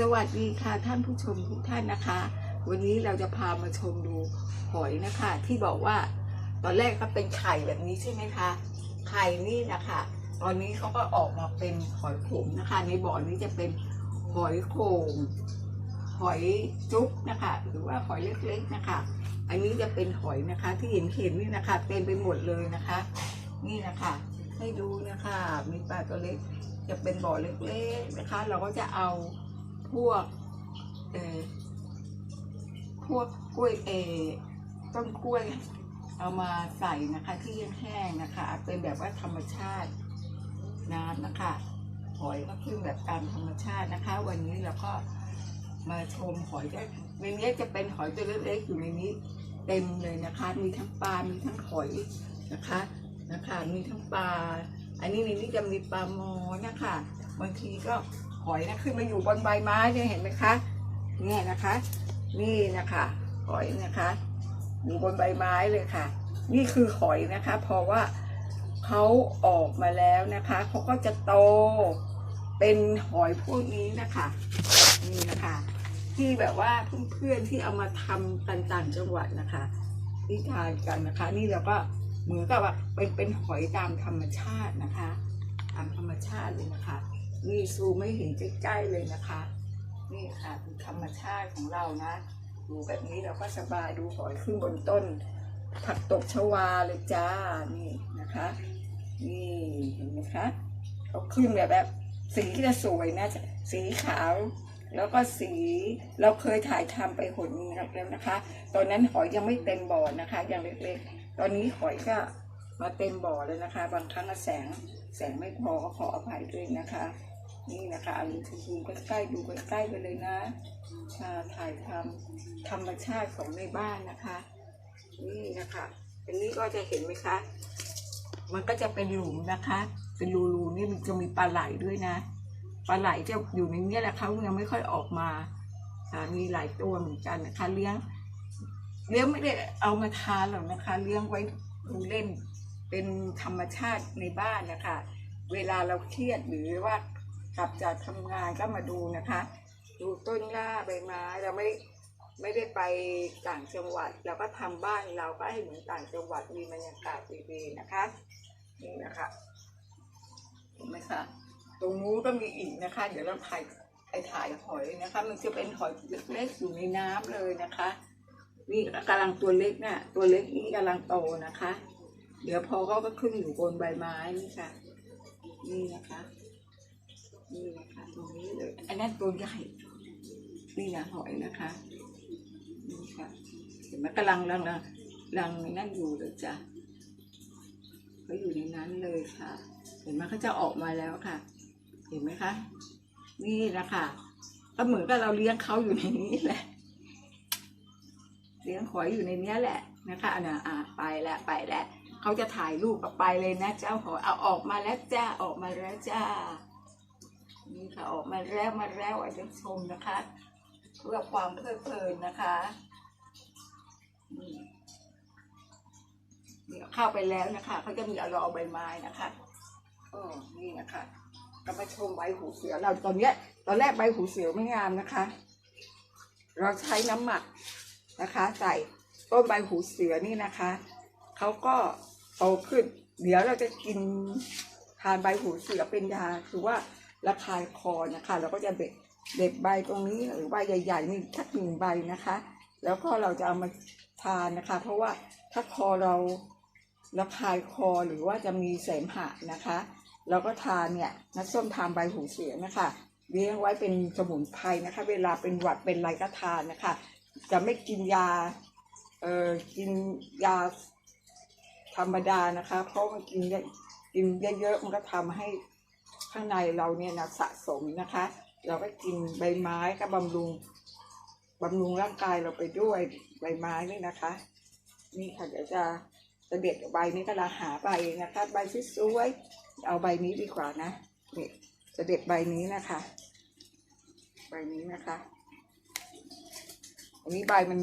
สวัสดีค่ะท่านผู้ชมทุกท่านนะคะ วันนี้เราจะพามาชมดูหอยนะคะ ที่บอกว่าตอนแรกก็เป็นไข่แบบนี้ใช่ไหมคะไข่นี่นะคะ ตอนนี้เขาก็ออกมาเป็นหอยขมนะคะ ในบ่อนี้จะเป็นหอยโข่งหอยจุ๊บนะคะ หรือว่าหอยเล็กๆนะคะ อันนี้จะเป็นหอยนะคะ ที่เห็นเห็นนี่นะคะ เต็มไปหมดเลยนะคะ นี่นะคะให้ดูนะคะ มีปลาตัวเล็กจะเป็นบ่อเล็กๆนะคะ เราก็จะเอา พวกเออพวกกล้วยเอต้นกล้วยเอามาใส่นะคะ ที่แห้งๆนะคะ เป็นแบบว่าธรรมชาติน้ำนะคะ หอยก็ขึ้นแบบตามธรรมชาตินะคะ วันนี้เราก็มาชมหอยก็ในนี้จะเป็นหอยตัวเล็กๆอยู่ในนี้ เต็มเลยนะคะ มีทั้งปลา มีทั้งหอยนะคะนะคะ มีทั้งปลา อันนี้ในนี้จะมีปลาโมนะคะ บางทีก็ หอยนะขึ้นมาอยู่บนใบไม้เนี่ยเห็นไหมคะเนี่ยนะคะ นี่นะคะหอยนะคะ อยู่บนใบไม้เลยค่ะ นี่คือหอยนะคะ เพราะว่าเขาออกมาแล้วนะคะเขาก็จะโตเป็นหอยพวกนี้นะคะนี่นะคะ ที่แบบว่าเพื่อนๆที่เอามาทำต่างๆจังหวัดนะคะที่ทานกันนะคะ นี่เราก็เหมือนกับว่าเป็นเป็นหอยตามธรรมชาตินะคะ ตามธรรมชาติเลยนะคะ นี่ซูไม่เห็นใกล้ๆเลยนะคะ นี่ค่ะคือธรรมชาติของเรานะ ดูแบบนี้เราก็สบายดูหอยขึ้นบนต้น ผักตบชวาเลยจ้านี่นะคะ นี่เห็นไหมคะเขาขึ้นแบบแบบสีที่จะสวยนะสีขาวแล้วก็สีเราเคยถ่ายทำไปหนนึงแล้วนะคะ ตอนนั้นหอยยังไม่เต็มบ่อนะคะ ยังเล็กๆ ตอนนี้หอยก็มาเต็มบ่อแล้วนะคะ บางครั้งแสงแสงไม่พอก็ขออภัยด้วยนะคะ นี่นะคะอันนี้ซูใกล้ๆดูใกล้ๆไปเลยนะถ่ายทำธรรมชาติของในบ้านนะคะ นี่นะคะอันนี้ก็จะเห็นไหมคะ มันก็จะเป็นหลุมนะคะ เป็นรูๆนี่มันจะมีปลาไหลด้วยนะปลาไหลจะอยู่ในนี้แหละเขายังไม่ค่อยออกมามีหลายตัวเหมือนกันนะคะ เลี้ยง เลี้ยงไม่ได้เอามาทานหรอกนะคะ เลี้ยงไว้ดูเล่นเป็นธรรมชาติในบ้านนะคะ เวลาเราเครียดหรือว่า กลับจากทำงานก็มาดูนะคะ ดูต้นหญ้าใบไม้เราไม่ไม่ได้ไปต่างจังหวัด เราก็ทำบ้านเราก็ให้เหมือนต่างจังหวัดมีบรรยากาศดีๆนะคะนี่นะคะเห็นไหมคะตรงนู้นก็มีอีกนะคะ เดี๋ยวเราถ่ายไอถ่ายหอยนะคะ มันจะเป็นหอยเล็กๆอยู่ในน้ำเลยนะคะนี่กำลังตัวเล็กน่ะตัวเล็กนี่กำลังโตนะคะ เดี๋ยวพอเขาก็ขึ้นอยู่บนใบไม้นี่ค่ะ นี่นะคะ นี่นะคะตรงนี้เลยอันนั้นตัวใหญ่นี่นะหอยนะคะนี่ค่ะเห็นไหมกำลังกำลังกำลังนั่นอยู่เลยจ้ะเขาอยู่ในนั้นเลยค่ะ เห็นไหมเขาจะออกมาแล้วค่ะ เห็นไหมคะ นี่นะคะก็เหมือนกับเราเลี้ยงเขาอยู่ในนี้แหละเลี้ยงหอยอยู่ในเนี้ยแหละนะคะอันน่ะอะไปแล้วไปแล้วเขาจะถ่ายรูปออกไปเลยนะเจ้าหอยเอาออกมาแล้วจ้าออกมาแล้วจ้า นี่ค่ะออกมาแล้วมาแล้วอะจะชมนะคะ เพื่อความเพลิดเพลินนะคะนี่นี่เข้าไปแล้วนะคะเขาจะมีเอาเราเอาใบไม้นะคะอ๋อนี่นะคะก็มาชมใบหูเสือเราตอนเนี้ยตอนแรกใบหูเสือไม่งามนะคะ เราใช้น้ำหมักนะคะ ใส่ต้นใบหูเสือนี่นะคะเขาก็โตขึ้น เดี๋ยวเราจะกินทานใบหูเสือเป็นยาคือว่า ระคายคอนะคะ เราก็จะเด็ดเด็ดใบตรงนี้หรือใบใหญ่ๆนี่ทักหนึ่งใบนะคะ แล้วก็เราจะเอามาทานนะคะ เพราะว่าถ้าคอเราระคายคอหรือว่าจะมีเสมหะนะคะ เราก็ทานเนี่ยน้ำส้มทานใบหูเสือนะคะเลี้ยงไว้เป็นสมุนไพรนะคะ เวลาเป็นหวัดเป็นไรก็ทานนะคะ จะไม่กินยาเออกินยาธรรมดานะคะ เพราะมันกินเยอะกินเยอะๆมันก็ทำให้ ข้างในเราเนี่ยนะสะสมนะคะ เราก็กินใบไม้ก็บำรุงบำรุงร่างกายเราไปด้วยใบไม้นี่นะคะ นี่ค่ะเดี๋ยวจะจะเด็ดใบนี้ก็เราหาใบนะคะ ใบสวยๆเอาใบนี้ดีกว่านะนี่จะเด็ดใบนี้นะคะ ใบนี้นะคะ อันนี้ใบมัน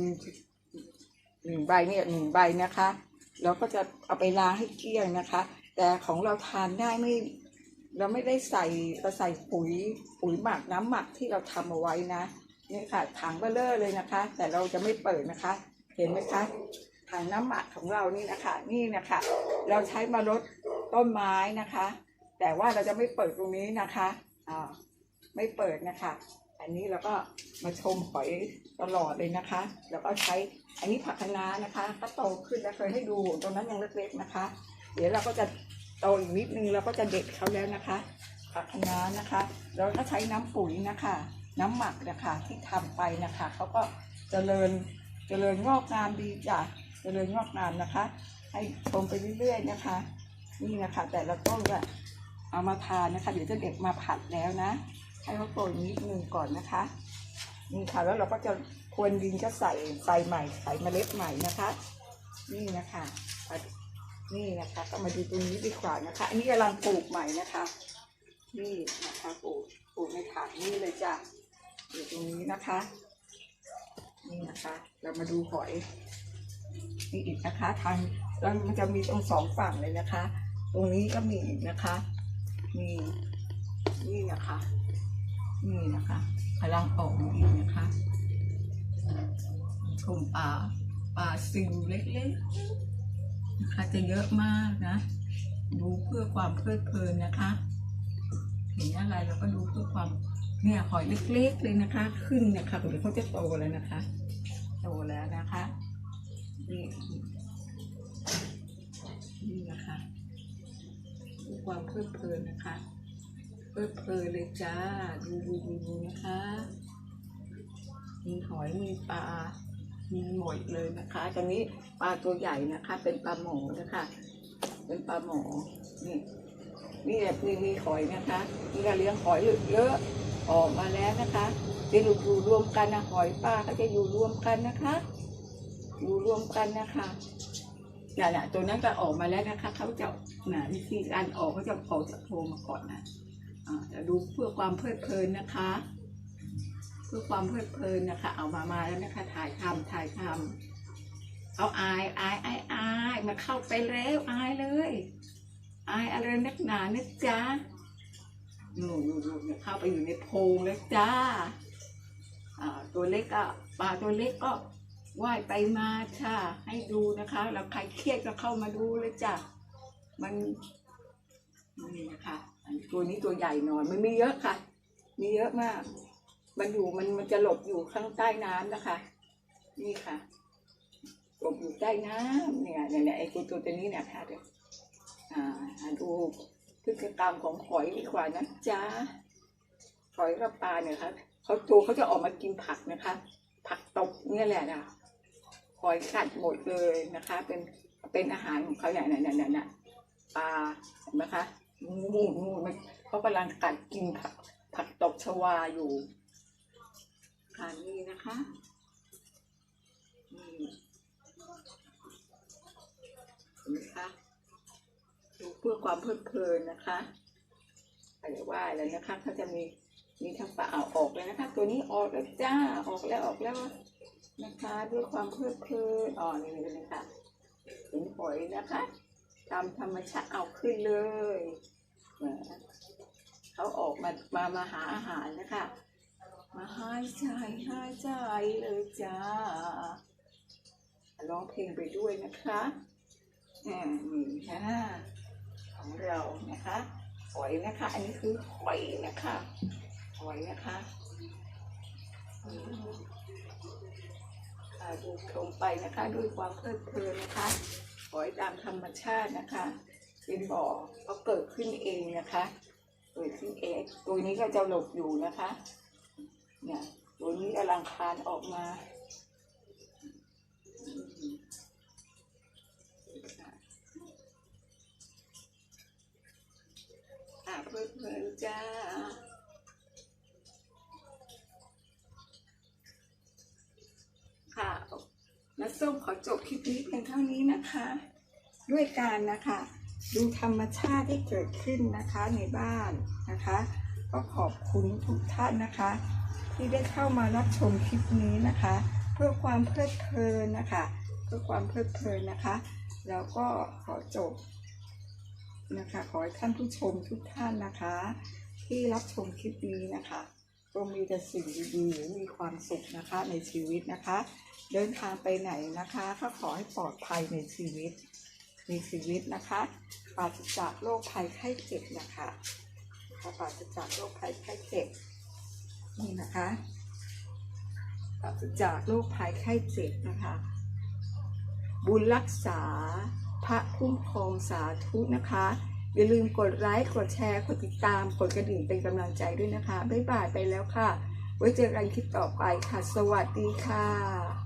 หนึ่งใบเนี่ยหนึ่งใบนะคะ เราก็จะเอาไปล้างให้เกลี้ยงนะคะ แต่ของเราทานได้ไม่ เราไม่ได้ใส่เราใส่ปุ๋ยปุ๋ยหมักน้ำหมักที่เราทำเอาไว้นะนี่ค่ะถังเบลเลอร์เลยนะคะ แต่เราจะไม่เปิดนะคะ เห็นไหมคะถังน้ำหมักของเรานี่นะคะ นี่นะคะ เราใช้มาลดต้นไม้นะคะ แต่ว่าเราจะไม่เปิดตรงนี้นะคะอ่าไม่เปิดนะคะ อันนี้เราก็มาชมหอยตลอดเลยนะคะ แล้วก็ใช้อันนี้ผักคะน้านะคะ ก็โตขึ้นแล้วเคยให้ดูตรงนั้นยังเล็กๆนะคะ เดี๋ยวเราก็จะ โตอีกนิดนึงเราก็จะเด็ดเขาแล้วนะคะผักคะน้านะคะ เราก็ใช้น้ำปุ๋ยนะคะ น้ำหมักนะคะที่ทำไปนะคะเขาก็เจริญเจริญงอกงามดีจ้ะเจริญงอกงามนะคะ ให้ชมไปเรื่อยๆนะคะ นี่นะคะ แต่ละต้นก็เอามาทานนะคะเดี๋ยวจะเด็ดมาผัดแล้วนะ ให้เขาโตอีกนิดนึงก่อนนะคะ นี่ค่ะแล้วเราก็จะควนดินก็ใส่ใส่ใหม่ใส่เมล็ดใหม่นะคะ นี่นะคะ นี่นะคะ ก็มาดูตรงนี้ดีกว่านะคะ อันนี้กำลังปลูกใหม่นะคะ นี่นะคะปลูกปลูกในถังนี่เลยจ้ะอยู่ตรงนี้นะคะ นี่นะคะ เรามาดูหอยนี่อีกนะคะทางแล้วมันจะมีตรงสองฝั่งเลยนะคะ ตรงนี้ก็มีอีกนะคะมีนี่นะคะนี่นะคะกำลังออกอีกนะคะชมปลาปลาซิวเล็กๆ นะคะจะเยอะมากนะ ดูเพื่อความเพลิดเพลินนะคะ เห็นอะไรเราก็ดูเพื่อความเนี่ยหอยเล็กๆเลยนะคะ ขึ้นนะคะเดี๋ยวเขาจะโตแล้วนะคะ โตแล้วนะคะนี่นี่นะคะเพื่อความเพลิดเพลินนะคะ เพลิดเพลินเลยจ้าดูดูดูดูนะคะมีหอยมีปลา มีหมดเลยนะคะตอนนี้ปลาตัวใหญ่นะคะ เป็นปลาหมอนะคะ เป็นปลาหมอนี่นี่แบบมีมีหอยนะคะนี่ก็เลี้ยงหอยเยอะออกมาแล้วนะคะจะอยู่อยู่รวมกันนะหอยปลาก็จะอยู่รวมกันนะคะ อยู่รวมกันนะคะนี่ยเนี่ยตัวนั้นก็ออกมาแล้วนะคะเขาจะน่ะวิธีการออกเขาจะเขาจะโผล่มาก่อนนะอ่าจะดูเพื่อความเพลิดเพลินนะคะ พื่อความเพลิดเพลินนะคะ เอามามาแล้วนะคะ ถ่ายทำถ่ายทำเอาอายอายอายอายมาเข้าไปแล้วอายเลยอายอะไรนักหนานะจ๊ะนู่นนู่นนู่นเนี่ยเข้าไปอยู่ในโพรงแล้วจ้าอ่าตัวเล็กก็ปลาตัวเล็กก็ว่ายไปมาค่ะ ให้ดูนะคะ แล้วใครเครียดก็เข้ามาดูเลยจ้ะมันนี่นะคะตัวนี้ตัวใหญ่หน่อยมันไม่เยอะค่ะ มีเยอะมาก มันอยู่มันมันจะหลบอยู่ข้างใต้น้ำนะคะ นี่ค่ะ หลบอยู่ใต้น้ำเนี่ยเนี่ยเนี่ยไอ้ตัวตัวตัวนี้เนี่ยค่ะเดี๋ยวอ่าดูพฤติกรรมของหอยดีกว่านะจ๊ะหอยกับปลาเนี่ยครับเขาตัวเขาจะออกมากินผักนะคะ ผักตบเนี่ยแหละนะหอยกัดหมดเลยนะคะ เป็นเป็นอาหารของเขาเนี่ยเนี่ยเนี่ยเนี่ยปลาเห็นไหมคะงูงูมันเขากำลังกัดกินผักผักตบชวาอยู่ นะคะนี่เห็นไหมคะดูเพื่อความเพลิดเพลินนะคะอะไรว่าอะไรนะคะเขาจะมีมีทั้งปลาเอาออกเลยนะคะ ตัวนี้ออกแล้วจ้าออกแล้วออกแล้วนะคะด้วยความเพลิดเพลินอ๋อนี่เลยนะคะเห็นหอยนะคะ ตามธรรมชาติเอาขึ้นเลยเออเขาออกมามามาหาอาหารนะคะ มาหายใจหายใจเลยจ้า ร้องเพลงไปด้วยนะคะนี่ค่ะของเรานะคะหอยนะคะ อันนี้คือหอยนะคะหอยนะคะดูลงไปนะคะด้วยความเพลิดเพลินนะคะหอยตามธรรมชาตินะคะ เป็นบ่อเขาเกิดขึ้นเองนะคะ เกิดขึ้นเอง ตัวนี้ก็จะหลบอยู่นะคะ ลังคานออกมาอืมค่ะอะเพลิดเพลินจ้าค่ะนัส้มขอจบคลิปนี้เพียงเท่านี้นะคะ ด้วยการนะคะ ดูธรรมชาติที่เกิดขึ้นนะคะในบ้านนะคะ ก็ขอบคุณทุกท่านนะคะ ที่ได้เข้ามารับชมคลิปนี้นะคะ เพื่อความเพลิดเพลินนะคะ เพื่อความเพลิดเพลินนะคะ แล้วก็ขอจบนะคะ ขอให้ท่านผู้ชมทุกท่านนะคะ ที่รับชมคลิปนี้นะคะจงมีแต่สิ่งดีๆมีความสุขนะคะในชีวิตนะคะ เดินทางไปไหนนะคะก็ขอให้ปลอดภัยในชีวิต มีชีวิตนะคะปราศจากโรคภัยไข้เจ็บนะคะปราศจากโรคภัยไข้เจ็บ นี่นะคะจากโรคภัยไข้เจ็บนะคะ บุญรักษาพระคุ้มครองสาธุนะคะ อย่าลืมกดไลค์กดแชร์กดติดตามกดกระดิ่งเป็นกำลังใจด้วยนะคะ บ๊ายบายไปแล้วค่ะ ไว้เจอกันคลิปต่อไปค่ะ สวัสดีค่ะ